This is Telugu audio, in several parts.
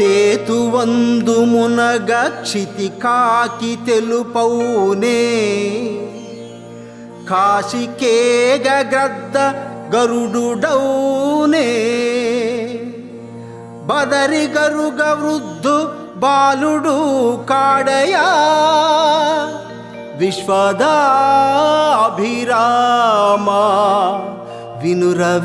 సేతువందు మునగ క్షితి కాకి తెలుపౌనే కాశికేగ గ్రద్ద గరుడుడౌనే బదరి గరుగ వృద్ధు బాలుడు కాడయా విశ్వదాభిరామా వినురవేమా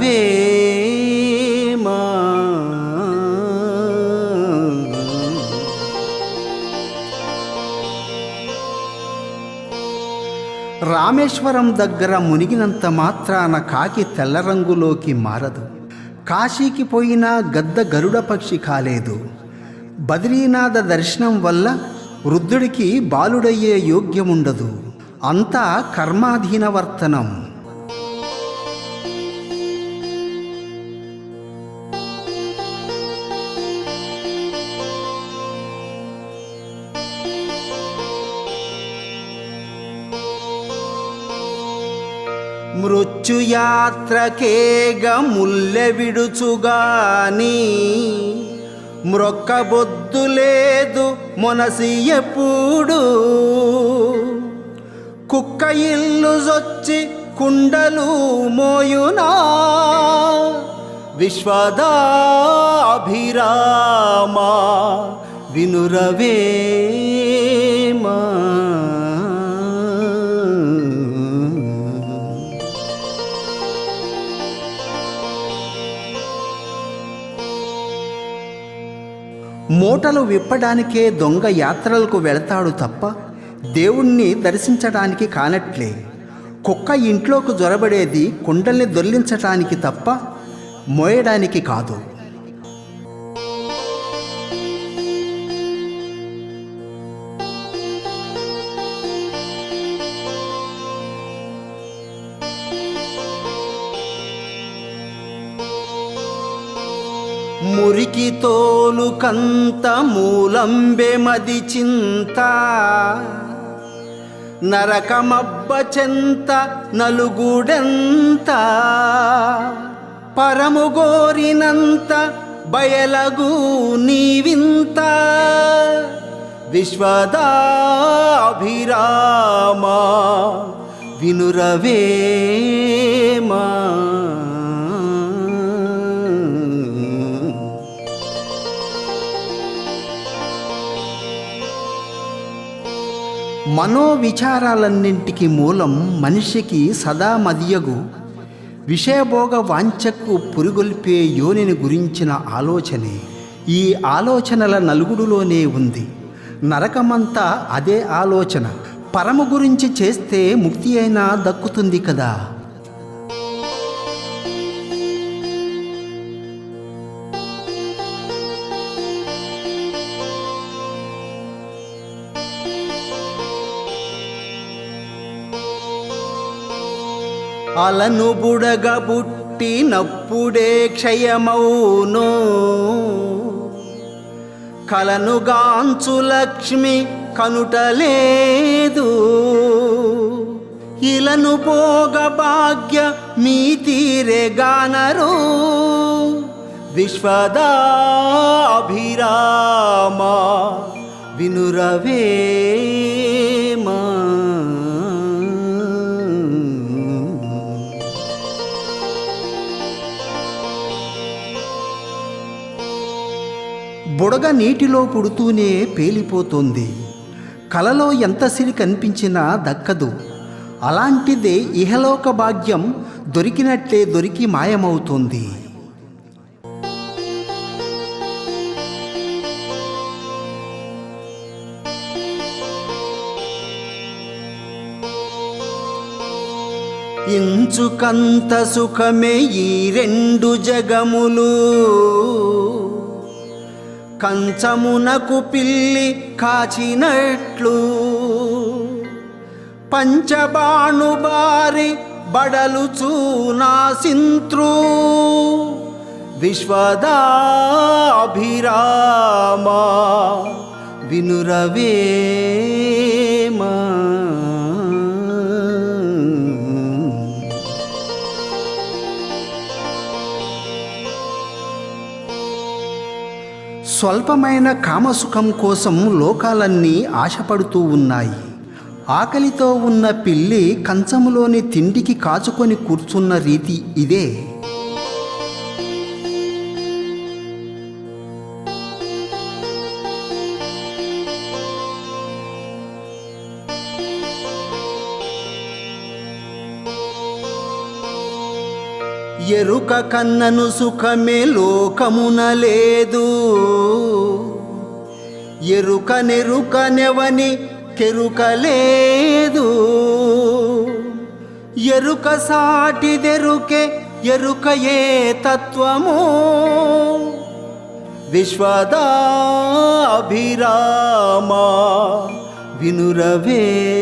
రామేశ్వరం దగ్గర మునిగినంత మాత్రాన కాకి తెల్ల రంగులోకి మారదు. కాశీకి పోయినా గద్ద గరుడ పక్షి కాలేదు. బద్రీనాథ దర్శనం వల్ల వృద్ధుడికి బాలుడయ్యే యోగ్యముండదు. అంతా కర్మాధీన వర్తనం. మృత్యుయాత్రకేగ ముల్లె విడుచుగాని మ్రొక్కబొద్దు లేదు మొనసి ఎప్పుడు కుక్క ఇల్లు జొచ్చి కుండలు మోయునా విశ్వదాభిరామా వినురవేమా. మూటలు విప్పడానికే దొంగ యాత్రలకు వెళతాడు తప్ప దేవుణ్ణి దర్శించడానికి కానట్లే. కుక్క ఇంట్లోకి జొరబడేది కుండల్ని దొర్లించటానికి తప్ప మోయడానికి కాదు. మురికి తోలు కంత మూలంబె మది చింత. నరకమబ్బ చెంత నలుగుడెంత. పరముగోరినంత బయలగు నీవింత. విశ్వదాభిరామా వినురవేమా. మనోవిచారాలన్నింటికి మూలం మనిషికి సదా మదియగు. విషయభోగ వాంఛకు పురుగొల్పే యోనిని గురించిన ఆలోచనే. ఈ ఆలోచనల నలుగుడులోనే ఉంది. నరకమంతా అదే ఆలోచన. పరము గురించి చేస్తే ముక్తి అయినా దక్కుతుంది కదా. అలను బుడగ పుట్టినప్పుడే క్షయమౌను. కలనుగాంచు లక్ష్మి కనుటలేదు ఇలను పోగ భాగ్య మీ తీరెగానరు విశ్వదాభిరామా వినురవేమా బుడగ నీటిలో పుడుతూనే పేలిపోతుంది. కలలో ఎంత సిరి కనిపించినా దక్కదు. అలాంటిదే ఇహలోక భాగ్యం దొరికినట్లే దొరికి మాయమవుతుంది. ఇంచుకంత సుఖమే ఈ రెండు జగములు. కంచమునకు పిల్లి కాచినట్లు. పంచబాణుబారి బడలు చూనాసింత్రు విశ్వదాభిరామా వినురవేమా. స్వల్పమైన కామసుఖం కోసం లోకాలన్నీ ఆశపడుతూ ఉన్నాయి. ఆకలితో ఉన్న పిల్లి కంచములోని తిండికి కాచుకొని కూర్చున్న రీతి ఇదే. ఎరుక కన్నను సుఖమే లోకమున లేదు. ఎరుక నెరుక నెవని కెరుక లేదు. ఎరుక సాటిదెరుకే ఎరుక ఏ తత్వమో? విశ్వదాభిరామా వినురవే.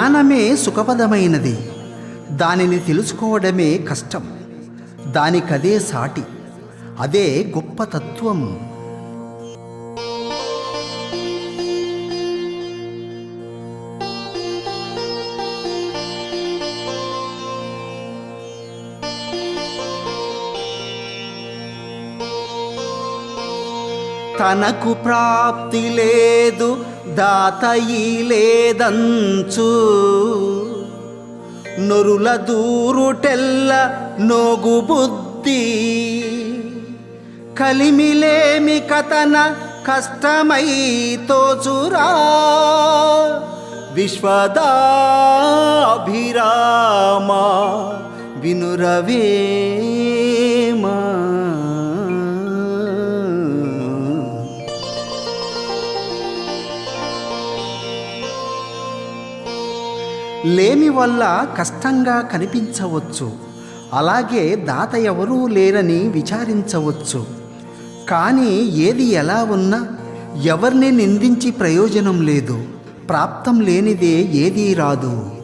జ్ఞానమే సుఖపదమైనది. దానిని తెలుసుకోవడమే కష్టం. దానికదే సాటి. అదే గొప్ప తత్వం. తనకు ప్రాప్తి లేదు దాతయి లేదంచు. నొరుల దూరుటెల్ల నోగు బుద్ధి. కలిమిలేమి కథన కష్టమై తోచురా. విశ్వదాభిరామా వినురవే. లేమి వల్ల కష్టంగా కనిపించవచ్చు? అలాగే దాత ఎవరూ లేరని విచారించవచ్చు. కానీ ఏది ఎలా ఉన్నా ఎవరిని నిందించి ప్రయోజనం లేదు. ప్రాప్తం లేనిదే ఏదీ రాదు.